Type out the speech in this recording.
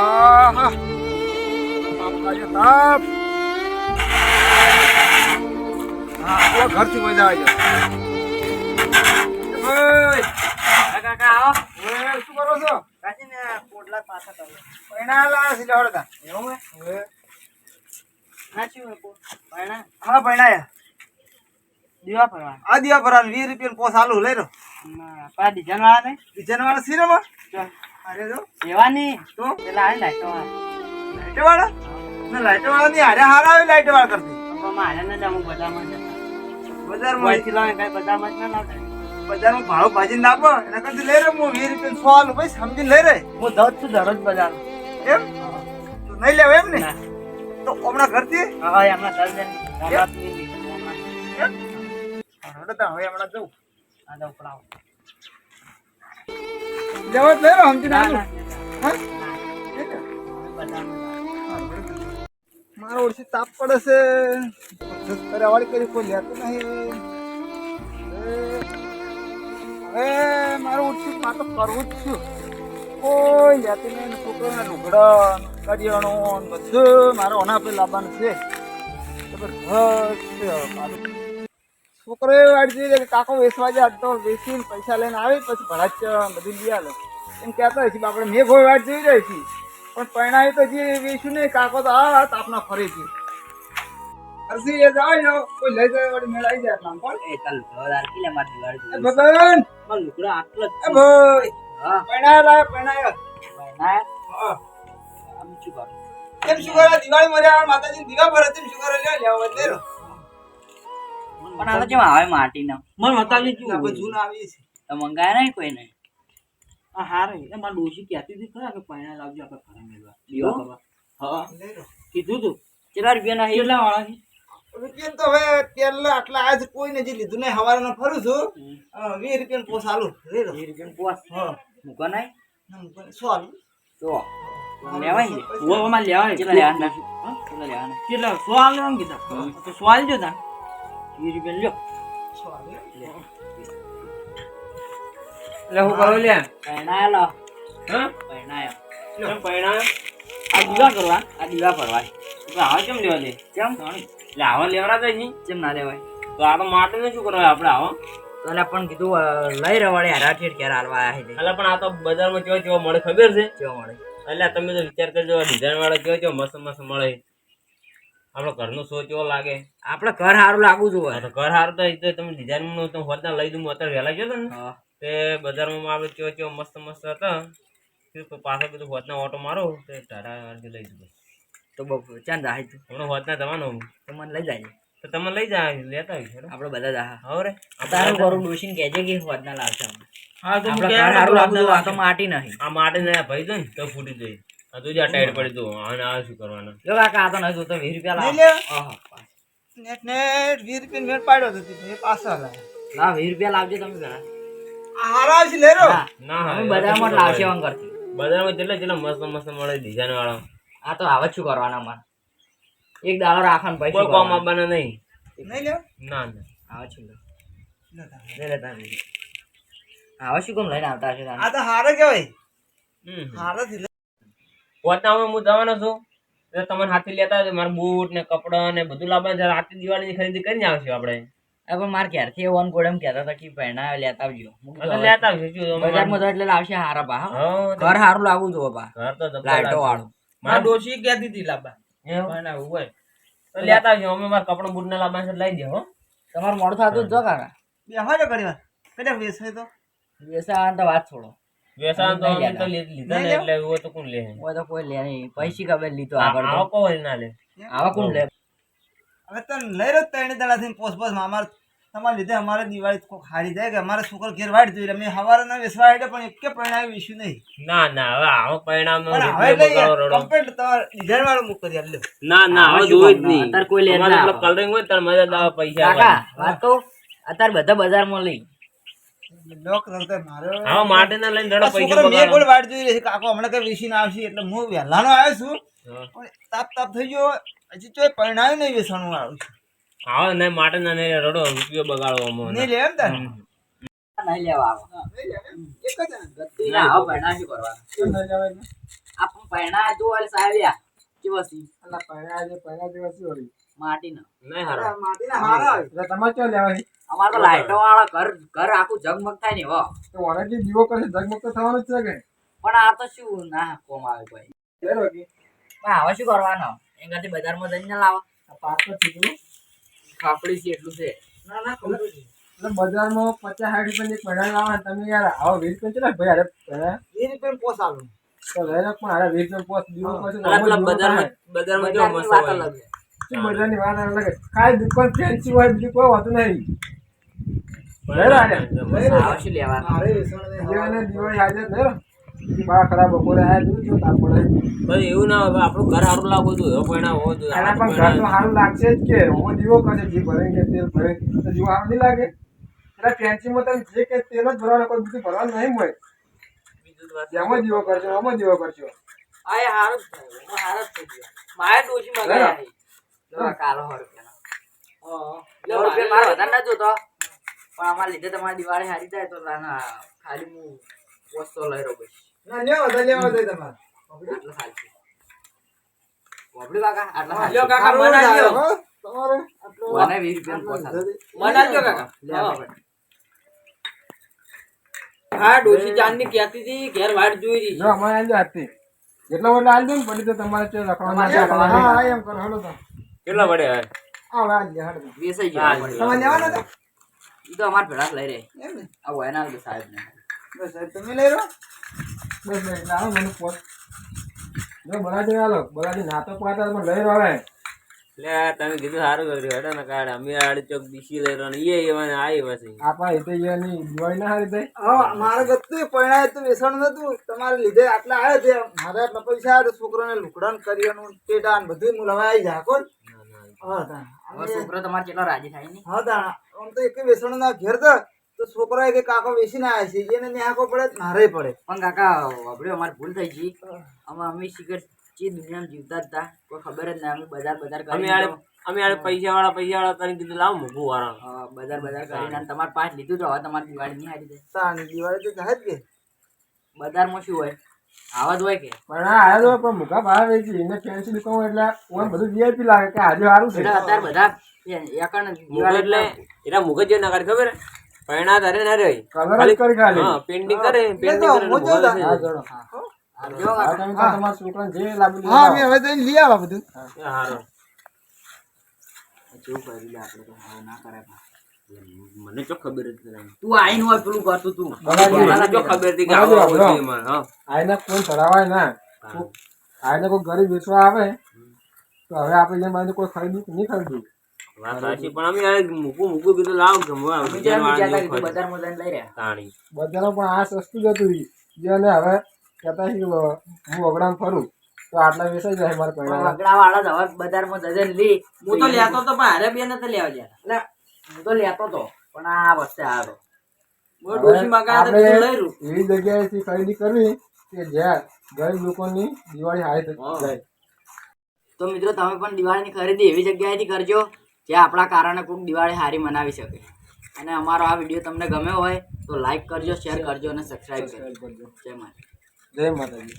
હા ઘરથી મજા આવી જાય કાકા આવો શું કરો છો કાચી ને પોટલા પાછા કરો પૈણા લાવ્યા છે એવું હે પૈણા પૈણાયા દીવા ફરવા આ દીવા ફરવા વીસ રૂપિયા પોસ આલુ લઈ રહ્યો પા ડિઝાઇન વાળા ને કિચન વાળા સિનેમા અરે જો એવાની તો? પેલા આવે લાઈટો લાઈટ વાળા ના લાઈટ વાળા ની હારે હારા આવે લાઈટ વાળા કરતી મારે ન જામું બજારમાં બજારમાં લાવે કઈ બજારમાં જ ના લાવતા બજારમાં ભાડો ભાજી નાખો એના કરતી લઈ રહ્યો હું વીસ રૂપિયા સો આલુ ભાઈ સમજીને લઈ રહી હું દઉં છું દરરોજ બજાર એમ? તો નહીં લેવ એમ ને? તો હમણાં ઘરથી? હા દસ લીધી. એમના. એમ હવે હમણાં જવું આ દઉં પડાવો. લેવા દે લઈ સમજી ના, હા? મારો ઓછી તાપ પડે છે. વાળી કરી કોઈ લેતું નહીં. હવે મારું ઓછી માં તો કરવું જ છું. કોઈ લેતું નહીં. છોકરાને લુગડા કડિયાણું ને બધું મારે ઓના આપણે લાવવાનું છે. ખબર છે મારું. છોકરો એ જોઈએ કે કાકો વેચવા જાય તો વેચીને પૈસા લઈને આવી પછી ભરાજ બધું લઈ આલો. એમ કહેતા હોય છે આપણે મેં હોય વાટ જોઈ રહી છીએ પણ પરણાવી તો જે વેચ્યું નહીં કાકો તો આ તાપના ફરે છે. અરસી એ જાય ને કોઈ લઈ જાય વળી મેળાઈ જાય એટલામાં કોણ? એ ચાલ ભગવાન કિલ્લે મારી દિવાળી ભગવાન! પણ લુગડો આટલો એ છે. ભાઈ હા. પરણાયા લાય પરણાયા. ના હા. આમ શું કરું? કેમ શું કરે? દિવાળી મજા માતાજી દીવા ભરે તેમ શું કરે? લે લેવા રો પણ આ તો કેમ આવે માટીનો? મન મતાલી આપણે જૂન આવી છે તો મંગાય નહીં કોઈ નહીં આ હારે. એ મારી ડોશી કહેતી હતી ખરા કે પૈણા લાવજો આપણે ઘરે મેળવા. દીવા હા. કીધું તું. કેટલા રૂપિયાના કેટલા વાળા રૂપિયા તો હવે પેલા આટલા આજ કોઈ નથી લીધું નહીં હવારે ફરું છું. વીસ રૂપિયા પોસ આલુ. લઈ રો વીસ રૂપિયા પોસ? હા. મૂકો નહીં? સો. આલુ? તો લેવાય છે લેવાય કેટલા લેવાના? કેટલા? લેવાના કેટલા સોળ લેવાનું કીધા તો સોળ જો તા વીસ રૂપિયા લ્યો એટલે હું કરું લે પૈણા લો હા પૈણા કેમ પૈણા આ દીવા કરવા? આ દીવા ભરવા આવા કેમ લેવા દે? કેમ? એટલે આવા લેવડા તો નહીં. કેમ ના લેવાય? તો આ તો માટે ને શું કરવા આપણે આવા? તો એટલે પણ કીધું લઈ રવાડે હારા ઠેર ક્યારે હાલવા આયા છે. એટલે પણ આ તો બજારમાં કેવો કેવો મળે ખબર છે? કેવો મળે? એટલે તમે તો વિચાર કરજો ડિઝાઇન વાળો કેવો કેવો મસ્ત મસ્ત મળે આપણો ઘરનો શો કેવો લાગે? આપણે ઘર સારું લાગવું જોઈએ. તો ઘર હારું તો તમે ડિઝાઇનનું તો હોત લઈ દઉં અત્યારે વહેલા ગયો ને તે બજારમાં આપણે કેવો કેવો મસ્ત મસ્ત હતા. પાછળ પાછા બધું હોતના ઓટો મારો તે તારા અરજી લઈ દઉં તો બહુ ચાંદ જાય તું હમણાં હોતના જવાનો. તો મને લઈ જાય તો તમે લઈ જાય લેતા આવીશું આપણે બધા જા. હવે રે. તારું ઘરું ડોસીને કહેજે કે હોતના લાવશે. હા તો હું આપણે સારું લાગુ આ તો માટી નહીં. આ માટે ને ભાઈ દો ને તો ફૂટી જાય. આ તું જા ટાઈટ પડી તું. અને આ શું કરવાનું? જો કાકા આ તો નહીં તો 20 રૂપિયા લાવ. આહા, નેટ નેટ 20 રૂપિયા મેળ પાડ્યો તો તે. પાછા. લાવ. વીસ રૂપિયા લાવજો તમે જરા આ હારા છે લેરો ના, ના હા બજારમાં લાવશે એમ કરતી બજારમાં જેટલા જેટલા મસ્ત મસ્ત મળે ડિઝાઇન વાળા. આ તો આવે જ શું કરવાના મારે એક દાડો રાખવાનો પૈસા કોઈ કોમ આપવાના નહીં. નહીં લેવા ના ના. આવે શું લે લે લે તારે. લે. આવે શું કોમ લઈને આવતા છે આ તો હારા કહેવાય. હમ હારા હવે હું જવાનો છું. એટલે તમારે હાથી લેતા આવજો. મારા બૂટ ને કપડા ને બધું લાવવાનું છે. રાતે દિવાળીની ખરીદી કરીને આવશું આપણે. આ પણ મારે ક્યારથી એ વન કોડમ કહેતા હતા કે પહેણા લેતા આવજો. લેતા આવજો. બજારમાં તો એટલે લાવશે હારા તો ઘર સારું લાવવું જોઈએ બા ઘર તો લાઈટો વાળું. મારા ડોશી કહેતી હતી લાબા. એવું? બનાવું હોય. તો લેતા આવજો. અમે મારા કપડા બૂટ ને લાવવાનું છે લઈ દેવો હો. તમારું મોડું થતું જો કાકા. બે જો કરી વાત કદાચ વેસે તો? વેસા તો વાત છોડો. વેસાણ તો અમે તો લીધા ને એટલે એવું તો કોણ લે? હોય તો કોઈ લે નહીં. પૈસી કબે લીધો આગળ આવો કોઈ ના લે. આવા કોણ લે? હવે તો લઈ રહ્યો ત્રણ દાડાથી પોસ પોસ અમારે તમારા લીધે અમારે દિવાળી કોક હારી જાય કે અમારે છોકરો ઘેર વાટ જોઈ અમે સવારે ના વેસવા પણ એક પરિણામ ઇશ્યુ નહીં. ના ના હવે આવો પરિણામ. કમ્પ્લીટ તમારે ડિઝાઇન વાળો મૂક કરી આલ્યો ના ના હવે શું જ નહીં. અત્યારે કોઈ લે જ અમારે ના એટલો આવે. coloring હોય ને મજા આવે પૈસા કાકા વાત કહું? અત્યારે બધા બજારમાં લઈ. લોક રડતો મારો માટે ના લઈને આ પૈસા મેં બગાડો. વાટ જોઈ રહી કાકો હમણાં કઈ વિસીને આવશે એટલે હું વહેલાનો આવ્યો છું. પણ તાપ તાપ થઈ ગયો. હજી ચોય પરિણામ નહીં વેસવાનું આવ્યું છે. આવો ને માટે ના નહીં રડો રૂપિયો બગાડો અમને. નહીં લે એમ તાર? નહીં લેવા આવો. એક જ ના આવો પહેણા શું કરવાના? આપણ પૈણા જો વાળી સાવ્યા સી અલા પહેલા જે પહેલા જેવા શું હોય? માટીનો. નહીં હારો. માટીના હારા એટલે તમારે ક્યાં લેવા છે? અમાર તો લાઈટો વાળો ઘર ઘર આખું ઝગમગ થાય ને હો તો ઓરેન્જ દીવો કરશે ઝગમગ તો થવાનું જ છે કે? પણ આ તો શું ના કોમ આવે કે હવે શું કરવાનો? એનાથી બજારમાં જઈને લાવો. પાક તો થયું છે. એટલું છે. ના ના એટલે બજારમાં પચાસ સાઠ રૂપિયા એક લાવવા તમે યાર આવો વીસ રૂપિયા ચલા ભાઈ અરે વીસ રૂપિયા પોસ આવું તો લઈ પણ અરે વીસ રૂપિયા પોસ દીવો કરશે બજારમાં બજારમાં કેવો મસ્ત અલગ બજારની વાત આવે લાગે. ખાલી દુકાન ફેન્સી હોય બીજું કોઈ હોતું નહીં. એવું ના હોય આપણું ઘર સારું લાગવું જોઈએ એવો કોઈના હોવો જોઈએ પણ ઘર તો સારું લાગશે જ કે. હું દીવો કરે ઘી ભરે કે તેલ ભરે. તો દીવો સારું નહીં લાગે. એટલે ફેન્સીમાં તમે જે કે તેલ જ ભરવાનું કોઈ બીજું ભરવાનું નહીં મળે એમાં જીવો કરશો આમાં દીવો કરશો. આ એ હારું જ એમાં થઈ ગયો મારે ડોશી. લો કાલો સો રૂપિયા મારે વધારે ના જોતો. પણ અમારા લીધે તમારી દિવાળી હારી જાય તો ના ખાલી હું વસ્તુ લઈ રહ્યો પછી ના લેવા લેવા તમારે. આટલું ચાલશે. વાપર્યું કાકા? આટલું લ્યો કાકા મને બનાવી તમારે આટલું મને વીસ રૂપિયાનું મને આલજો કાકા. લે આ પકડ. હા ડોશી ચાંદની કહેતી હતી ઘેર વાટ જોઈ રહી જો અમારે આજે હતી જેટલો વડે આલ દો ને પછી તો તમારે હા એમ કરો. હાલો તો. કેટલા પડે હવે હા વેસાઈ હાલો. ગયો. તમારે લેવાના હતા? ઈ તો અમારા ભેળા લઈ રહે. એમ ને? આ વયના સાહેબ ને. બસ સાહેબ તમે લઈ લો બસ બસ એટલે મને પોત જો બરાજી આલો બરાજી નાતો પાતા પણ લઈ રહ્યો હવે. લે તમે કીધું સારું કર્યું. હેડો ને કાઢ અમે આડી ચોક બીસી લઈ રહ્યો એ એવાને આવી પછી. આપા હિતે ની જોઈ ના હારી થઈ હા મારે ગતું પરણાય તો વેસણ નતું. તમારે લીધે આટલા આવ્યા છે. મારે આટલા પૈસા આવ્યા છોકરાને લુકડાન કરિયાનું ટેટા ને બધું હું લવાઈ જા કોણ હા તા છોકરો તમારે કેટલો રાજી થાય ને હા તા આમ તો એક વેસણ ના ઘેર તો તો છોકરા કે કાકો વેચીને આવ્યા છે. એને ન્યાકો પડે મારે પડે. પણ કાકા આપણે અમારે ભૂલ થઈ ગઈ. અમે અમે શિખર જે દુનિયામાં જીવતા હતા કોઈ ખબર જ ના અમે બજાર બજાર અમે આડે અમે આડે પૈસા વાળા પૈસા વાળા કરીને કીધું લાવ મૂકું વાળા. બજાર બજાર કરીને તમારે પાંચ લીધું તો હવે તમારી દિવાળી નહીં હારી જાય. તાની દિવાળી તો જાય જ કે. બજારમાં શું હોય? આવા જ હોય કે? પણ આ આયા હોય પણ મુખા ભાવ છે એને ફેન્સી દુકાન એટલે ઓન બધું વીઆઈપી લાગે કે આજે સારું છે. અત્યારે બધા એકણ દિવાળી એટલે એના મૂકે જે ના કરે ખબર હે? પૈણા ધરે ના રહી. કલર કરી ખાલી. હા પેન્ટિંગ કરે પેન્ટિંગ કરે મને ચો ખબર તું આઈને હોય પેલું કરતું તું. ખબર હતી કે. આઈને કોઈ ચડાવાય ના. આઈને કોઈ ગરીબ વેચવા આવે તો હવે આપણે કોઈ ખરીદી નહીં ખરીદ્યું બજારમાં પણ આ સસ્તું જ હતું જેને હવે કહેતા છે હું વગડામાં ફરું તો આટલા જાય મારે પણ વગડા વાળા જ બજારમાં જઈને લી. હું તો લેતો તો પણ હારે બે નતા લેવા ગયા. એટલે હું તો લેતો તો પણ આ વચ્ચે આવ્યો હું ડોશી મગાયા તો કીધું લઈ રહ્યું એવી જગ્યાએથી ખરીદી કરવી કે જ્યાં ગરીબ લોકોની દિવાળી હારી જાય. તો મિત્રો તમે પણ દિવાળીની ખરીદી એવી જગ્યાએથી કરજો જ્યાં આપણા કારણે કોઈક દિવાળી હારી મનાવી શકે. અને અમારો આ વીડિયો તમને ગમ્યો હોય તો લાઈક કરજો શેર કરજો અને સબસ્ક્રાઈબ કરજો. જય માતા જય માતાજી.